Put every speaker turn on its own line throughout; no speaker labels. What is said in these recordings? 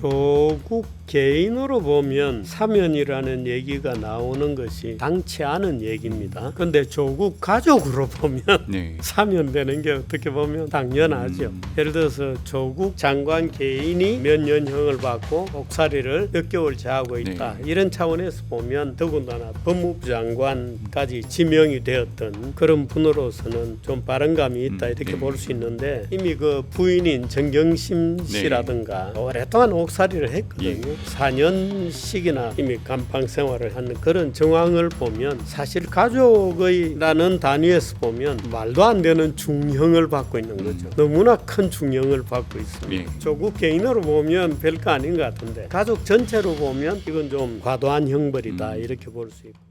조국 개인으로 보면 사면이라는 얘기가 나오는 것이 당치 않은 얘기입니다. 근데 조국 가족으로 보면
네.
사면되는 게 어떻게 보면 당연하죠.
음.
예를 들어서 조국 장관 개인이 몇 년형을 받고 옥살이를 몇 개월 제하고 있다.
네.
이런 차원에서 보면 더군다나 법무부 장관까지 지명이 되었던 그런 분으로서는 좀 바른감이 있다
음,
이렇게
네.
볼수 있는데 이미 그 부인인 정경심 씨라든가 오랫동안 옥 살이를 했거든요.
예.
4년씩이나 이미 감방 생활을 하는 그런 정황을 보면 사실 가족의라는 단위에서 보면 말도 안 되는 중형을 받고 있는 거죠. 너무나 큰 중형을 받고 있습니다.
예.
조국 개인으로 보면 별거 아닌 것 같은데 가족 전체로 보면 이건 좀 과도한 형벌이다
음.
이렇게 볼 수 있고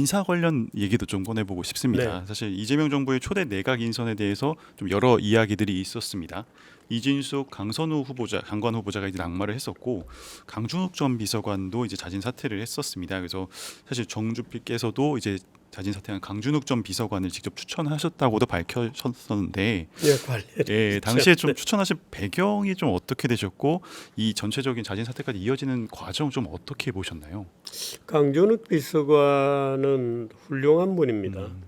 인사 관련 얘기도 좀 꺼내보고 싶습니다.
네.
사실 이재명 정부의 초대 내각 인선에 대해서 좀 여러 이야기들이 있었습니다. 이진숙, 강선우 후보자, 장관 후보자가 이제 낙마를 했었고 강준욱 전 비서관도 이제 자진 사퇴를 했었습니다. 그래서 사실 정주필께서도 이제 자진 사퇴한 강준욱 전 비서관을 직접 추천하셨다고도 밝혀졌었는데
예.
예, 당시에 좀
네.
추천하신 배경이 좀 어떻게 되셨고 이 전체적인 자진 사퇴까지 이어지는 과정 좀 어떻게 보셨나요?
강준욱 비서관은 훌륭한 분입니다.
음.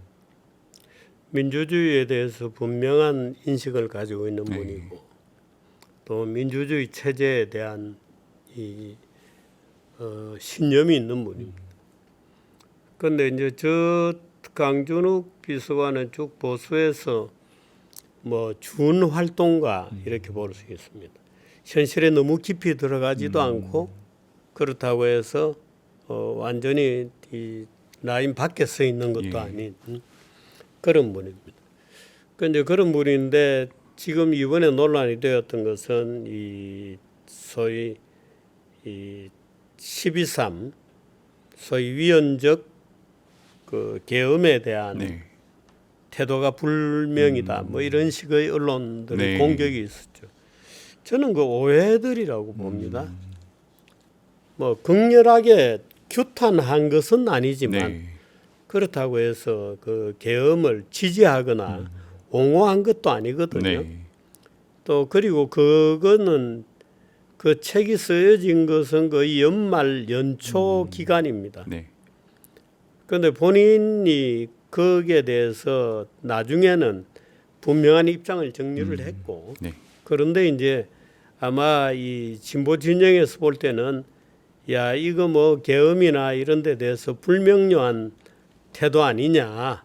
민주주의에 대해서 분명한 인식을 가지고 있는
네.
분이고 또 민주주의 체제에 대한 이 어, 신념이 있는 분입니다. 그런데 이제 저 강준욱 비서관은 쭉 보수에서 뭐 준 활동가 이렇게 볼 수 있습니다. 현실에 너무 깊이 들어가지도 않고 그렇다고 해서 어, 완전히 이 라인 밖에 서 있는 것도
예.
아닌 음, 그런 분입니다. 그런데 그런 분인데 지금 이번에 논란이 되었던 것은 이 소위 이 12.3 소위 위헌적 그 계엄에 대한
네.
태도가 불명이다. 뭐 이런 식의 언론들의
네.
공격이 있었죠. 저는 그 오해들이라고 봅니다.
음.
뭐 극렬하게 규탄한 것은 아니지만
네.
그렇다고 해서 그 계엄을 지지하거나 옹호한 것도 아니거든요.
네.
또 그리고 그거는 그 책이 쓰여진 것은 거의 연말 연초 기간입니다.
네.
그런데 본인이 거기에 대해서 나중에는 분명한 입장을 정리를 했고
네.
그런데 이제 아마 이 진보 진영에서 볼 때는 야 이거 뭐 계엄이나 이런 데 대해서 불명료한 태도 아니냐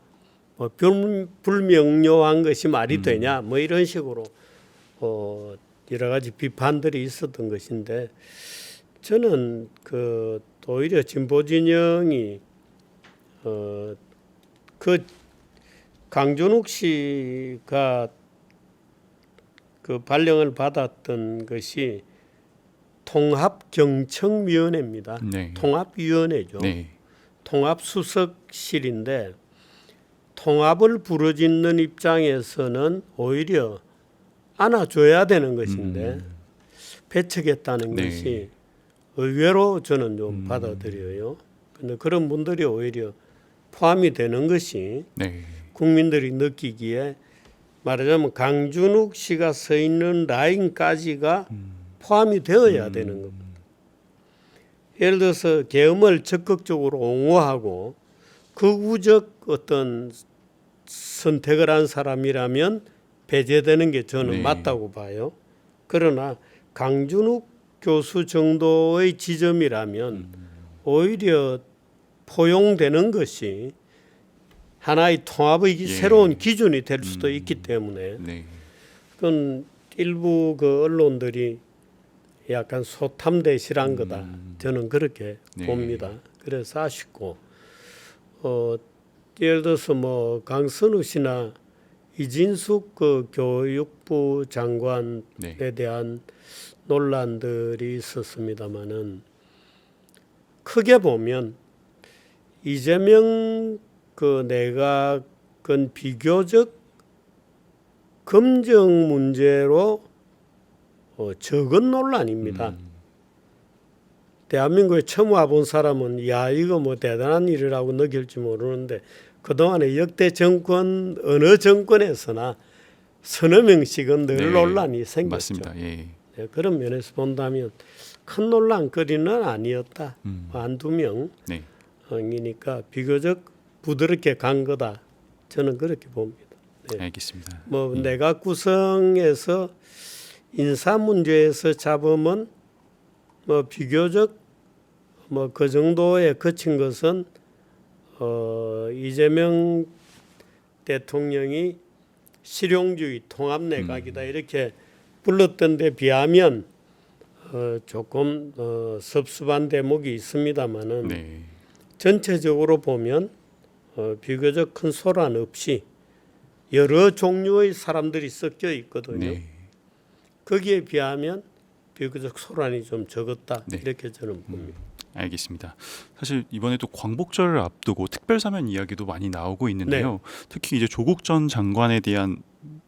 뭐 불, 불명료한 것이 말이 되냐 뭐 이런 식으로 어 여러 가지 비판들이 있었던 것인데 저는 그 오히려 진보 진영이 어 그 강준욱 씨가 그 발령을 받았던 것이 통합경청위원회입니다.
네.
통합위원회죠.
네.
통합수석실인데 통합을 부르짖는 입장에서는 오히려 안아줘야 되는 것인데 배척했다는
음. 네.
것이 의외로 저는 좀
음.
받아들여요. 근데 그런 분들이 오히려 포함이 되는 것이
네.
국민들이 느끼기에 말하자면 강준욱 씨가 서 있는 라인까지가 포함이 되어야 되는 겁니다. 예를 들어서 계엄을 적극적으로 옹호하고 극우적 어떤 선택을 한 사람이라면 배제되는 게 저는
네.
맞다고 봐요. 그러나 강준욱 교수 정도의 지점이라면 오히려 포용되는 것이 하나의 통합의
예.
새로운 기준이 될 수도 있기 때문에
네.
그건 일부 그 언론들이 약간 소탐대실한 거다. 저는 그렇게
네.
봅니다. 그래서 아쉽고 어 예를 들어서 뭐 강선우 씨나 이진숙 그 교육부 장관에
네.
대한 논란들이 있었습니다마는 크게 보면 이재명 그 내각은 비교적 검정 문제로 어, 적은 논란입니다.
음.
대한민국에 처음 와본 사람은 야 이거 뭐 대단한 일이라고 느낄지 모르는데 그동안에 역대 정권 어느 정권에서나 서너 명씩은 늘
네,
논란이 생겼죠.
맞습니다. 예.
네, 그런 면에서 본다면 큰 논란거리는 아니었다.
음.
한두
네.
명이니까 비교적 부드럽게 간 거다. 저는 그렇게 봅니다. 네.
알겠습니다.
뭐 내각 구성에서 인사 문제에서 잡으면 뭐 비교적 뭐 그 정도에 거친 것은 어 이재명 대통령이 실용주의 통합 내각이다 이렇게 불렀던 데 비하면 어 조금 어 섭섭한 대목이 있습니다만은
네.
전체적으로 보면 어, 비교적 큰 소란 없이 여러 종류의 사람들이 섞여 있거든요.
네.
거기에 비하면 비교적 소란이 좀 적었다
네.
이렇게 저는 봅니다.
알겠습니다. 사실 이번에 또 광복절을 앞두고 특별 사면 이야기도 많이 나오고 있는데요.
네.
특히 이제 조국 전 장관에 대한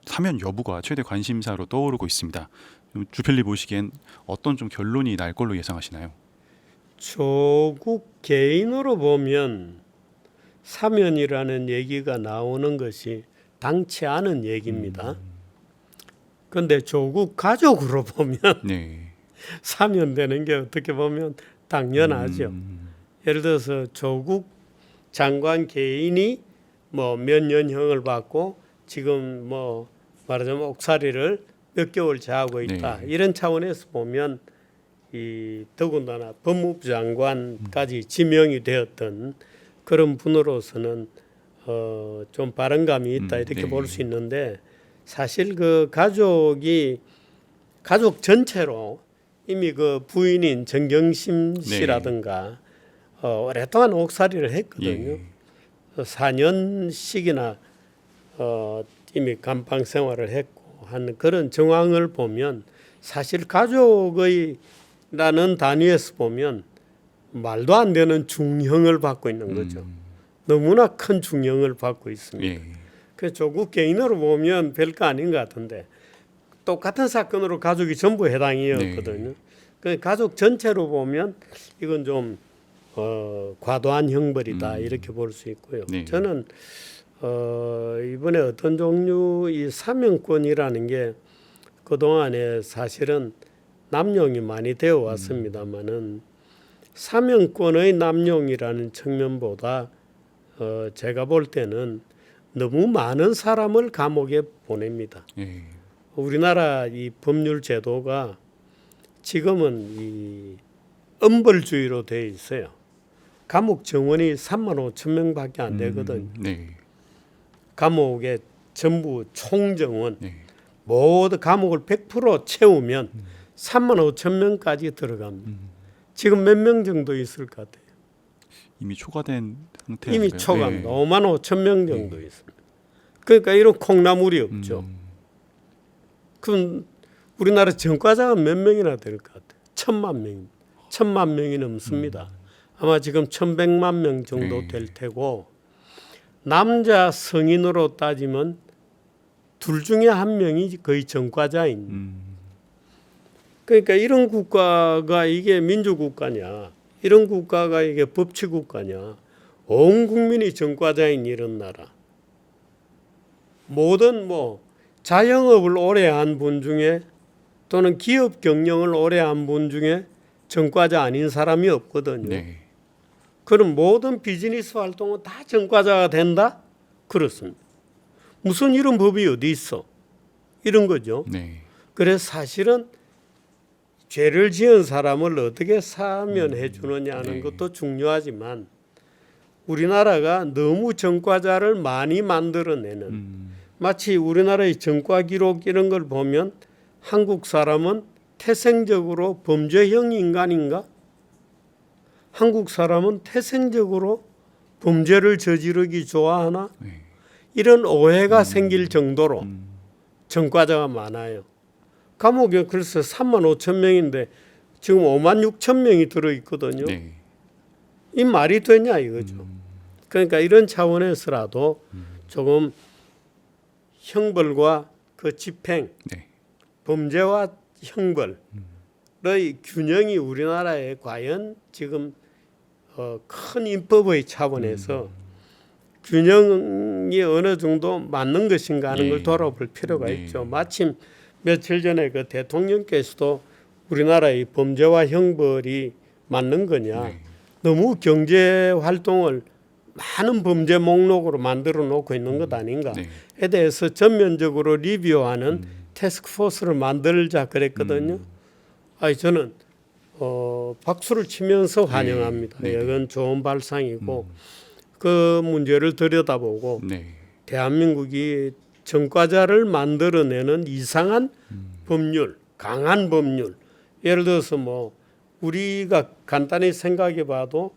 사면 여부가 최대 관심사로 떠오르고 있습니다. 좀 주필리 보시기엔 어떤 좀 결론이 날 걸로 예상하시나요?
조국 개인으로 보면 사면이라는 얘기가 나오는 것이 당치 않은 얘기입니다. 그런데 조국 가족으로 보면
네.
사면되는 게 어떻게 보면 당연하죠.
음,
예를 들어서 조국 장관 개인이 뭐 몇 년형을 받고 지금 뭐 말하자면 옥살이를 몇 개월째 하고 있다.
네.
이런 차원에서 보면 이 더군다나 법무부 장관까지 지명이 되었던 그런 분으로서는 어, 좀 바른감이 있다
음,
이렇게
네.
볼수 있는데 사실 그 가족이 가족 전체로 이미 그 부인인 정경심
네.
씨라든가 어, 오랫동안 옥살이를 했거든요.
예.
4년씩이나 어, 이미 감방 생활을 했고 한 그런 정황을 보면 사실 가족의 라는 단위에서 보면 말도 안 되는 중형을 받고 있는 거죠.
음,
너무나 큰 중형을 받고 있습니다.
예.
그 조국 개인으로 보면 별거 아닌 것 같은데 똑같은 사건으로 가족이 전부 해당이었거든요. 그 가족 전체로 보면 이건 좀 어, 과도한 형벌이다 이렇게 볼 수 있고요.
네.
저는 어, 이번에 어떤 종류 이 사명권이라는 게 그동안에 사실은 남용이 많이 되어 왔습니다만은 사명권의 남용이라는 측면보다 어, 제가 볼 때는 너무 많은 사람을 감옥에 보냅니다.
예.
우리나라 이 법률 제도가 지금은 이 엄벌주의로 되어 있어요. 감옥 정원이 3만 5천 명밖에 안 되거든.
음, 네.
감옥에 전부 총정원
네.
모두 감옥을 100% 채우면 3만 5천 명까지 들어갑니다.
음.
지금 몇 명 정도 있을 것 같아요.
이미 초과된 상태
이미? 초과입니다.
예.
5만 5천 명 정도 있습니다. 그러니까 이런 콩나물이 없죠.
음,
그럼 우리나라 전과자가 몇 명이나 될 것 같아요? 천만 명, 천만 명이 넘습니다. 아마 지금 천백만 명 정도
네.
될 테고 남자 성인으로 따지면 둘 중에 한 명이 거의 전과자인.
음,
그러니까 이런 국가가 이게 민주국가냐? 이런 국가가 이게 법치국가냐? 온 국민이 전과자인 이런 나라. 모든 뭐 자영업을 오래 한 분 중에 또는 기업 경영을 오래 한 분 중에 전과자 아닌 사람이 없거든요.
네.
그럼 모든 비즈니스 활동은 다 전과자가 된다? 그렇습니다. 무슨 이런 법이 어디 있어? 이런 거죠.
네.
그래서 사실은 죄를 지은 사람을 어떻게 사면해 주느냐는
네.
것도 중요하지만 우리나라가 너무 전과자를 많이 만들어내는
음,
마치 우리나라의 전과 기록 이런 걸 보면 한국 사람은 태생적으로 범죄형 인간인가? 한국 사람은 태생적으로 범죄를 저지르기 좋아하나?
네.
이런 오해가 생길 정도로
음,
전과자가 많아요. 감옥에 그래서 3만 5천 명인데 지금 5만 6천 명이 들어 있거든요.
네.
이 말이 되냐 이거죠. 그러니까 이런 차원에서라도 조금 형벌과 그 집행,
네.
범죄와 형벌의 균형이 우리나라에 과연 지금 어, 큰 입법의 차원에서 균형 방향이 어느 정도 맞는 것인가 하는
예.
걸 돌아볼 필요가
네.
있죠. 마침 며칠 전에 그 대통령께서도 우리나라의 범죄와 형벌이 맞는 거냐
네.
너무 경제 활동을 많은 범죄 목록으로 만들어 놓고 있는 것 아닌가에
네.
대해서 전면적으로 리뷰하는
음.
테스크포스를 만들자 그랬거든요. 아니 저는 어, 박수를 치면서 환영합니다.
네. 네.
이건 좋은 발상이고 그 문제를 들여다보고
네.
대한민국이 전과자를 만들어내는 이상한 법률, 강한 법률. 예를 들어서 뭐 우리가 간단히 생각해 봐도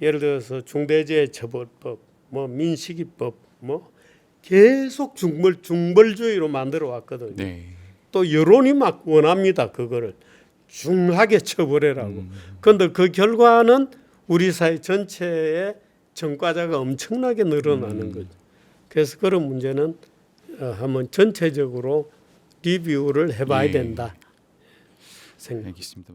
예를 들어서 중대재해처벌법, 뭐 민식이법, 뭐 계속 중벌 중벌주의로 만들어 왔거든요.
네.
또 여론이 막 원합니다. 그거를 중하게 처벌해라고. 그런데 그 결과는 우리 사회 전체의 전과자가 엄청나게 늘어나는 거죠. 그래서 그런 문제는 어, 한번 전체적으로 리뷰를 해봐야
예.
된다 생각.
알겠습니다.